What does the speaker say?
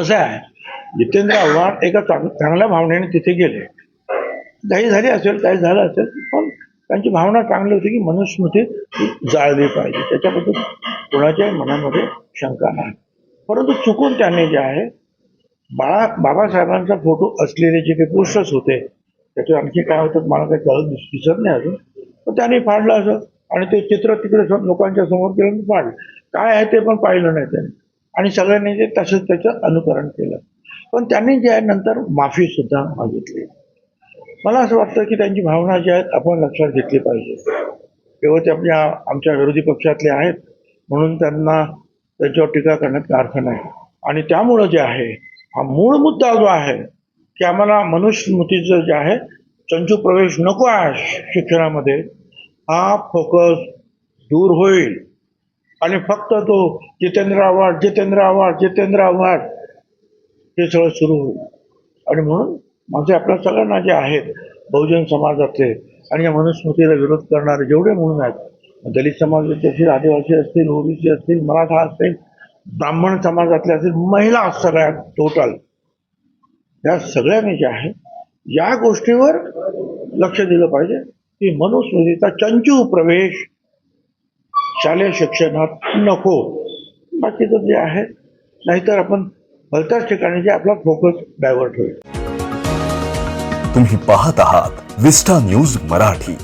असं आहे. जितेंद्र आव्हाड एका चांग- चांगल्या भावनेने तिथे गेले. काही झाली असेल काही झालं असेल पण त्यांची भावना चांगली होती की मनुस्मृती जाळली पाहिजे. त्याच्याबद्दल कोणाच्याही मनामध्ये शंका नाही. परंतु चुकून त्यांनी जे आहे बाळा बाबासाहेबांचा फोटो असलेले जे काही पोस्टर्स होते त्याचं आणखी काय होतं मला काही कळत दिस- दिसत नाही अजून. पण त्यांनी फाडलं असं. आणि ते चित्र तिकडे लोकांच्या समोर केलं फाडलं. काय आहे ते पण पाहिलं नाही त्यांनी. आणि सगळ्यांनी ते तसंच त्याचं अनुकरण केलं. पण त्यांनी जे आहे नंतर माफी सुद्धा मागितली. मला असं वाटतं की त्यांची भावना जी आहेत आपण लक्षात घेतली पाहिजे. तेव्हा ते आपल्या आमच्या विरोधी पक्षातले आहेत म्हणून त्यांना त्यांच्यावर टीका करण्यात अर्थ नाही. आणि त्यामुळं जे आहे हा मूळ मुद्दा जो आहे की आम्हाला मनुस्मृतीचं जे आहे चंचू प्रवेश नको आहे शिक्षणामध्ये हा फोकस दूर होईल. आणि फक्त तो जितेंद्र आव्हाड जितेंद्र आव्हाड जितेंद्र आव्हाड हे सगळं सुरू होईल. आणि म्हणून माझे आपल्या सगळ्यांना जे आहेत बहुजन समाजातले आणि या मनुस्मृतीला विरोध करणारे जेवढे म्हणून आहेत दलित समाजाचे असतील आदिवासी असतील ओबीसी असतील मराठा असतील ब्राह्मण समाजातले असतील महिला सगळ्या टोटल या सगळ्यांनी जे आहे या गोष्टीवर लक्ष दिलं पाहिजे की मनुस्मृतीचा चंचू प्रवेश शालेय शिक्षणात नको. बाकीचं जे आहे नाहीतर आपण भलत्याच ठिकाणी जे आपला फोकस डायव्हर्ट होईल. तुम्ही पाहत आहात विस्टा न्यूज मराठी.